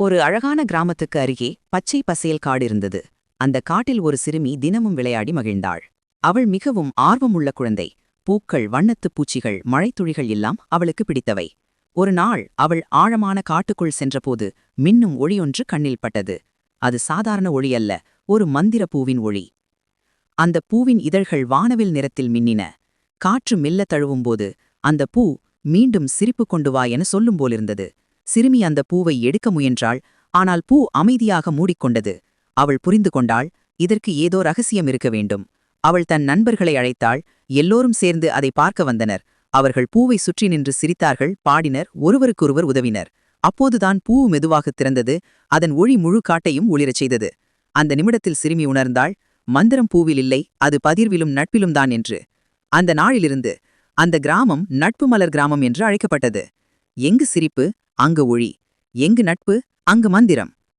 ஒரு அழகான கிராமத்துக்கு அருகே பச்சை பசேல் காடு இருந்தது. அந்த காட்டில் ஒரு சிறுமி தினமும் விளையாடி மகிழ்ந்தாள். அவள் மிகவும் ஆர்வமுள்ள குழந்தை. பூக்கள் வண்ணத்துப் பூச்சிகள் மழைத்துளிகள் எல்லாம் அவளுக்கு பிடித்தவை. ஒரு நாள் அவள் ஆழமான காட்டுக்குள் சென்றபோது மின்னும் ஒளியொன்று கண்ணில் பட்டது. அது சாதாரண ஒளி அல்ல ஒரு மந்திர பூவின் ஒளி. அந்த பூவின் இதழ்கள் வானவில் நிறத்தில் மின்னின. காற்று மெல்ல தழுவும்போது அந்த பூ மீண்டும் சிரிப்பு கொண்டு வா என சொல்லும் போலிருந்தது. சிறுமி அந்த பூவை எடுக்க முயன்றாள். ஆனால் பூ அமைதியாக மூடிக்கொண்டது. அவள் புரிந்து கொண்டாள் இதற்கு ஏதோ ரகசியம் இருக்க வேண்டும் அவள் தன் நண்பர்களை அழைத்தாள். எல்லோரும் சேர்ந்து அதை பார்க்க வந்தனர். அவர்கள் பூவை சுற்றி நின்று சிரித்தார்கள். பாடினர் ஒருவருக்கொருவர் உதவினர். அப்போதுதான் பூ மெதுவாகத் திறந்தது. அதன் ஒளி முழு காட்டையும் ஒளிரச் செய்தது. அந்த நிமிடத்தில் சிறுமி உணர்ந்தாள் மந்திரம் பூவில் இல்லை. அது பதிர்விலும் நட்பிலும் தான் என்று. அந்த நாளிலிருந்து அந்த கிராமம் நட்பு மலர் கிராமம் என்று அழைக்கப்பட்டது. எங்கு சிரிப்பு? அங்கு ஒளி எங்கு நட்பு அங்கு மந்திரம்.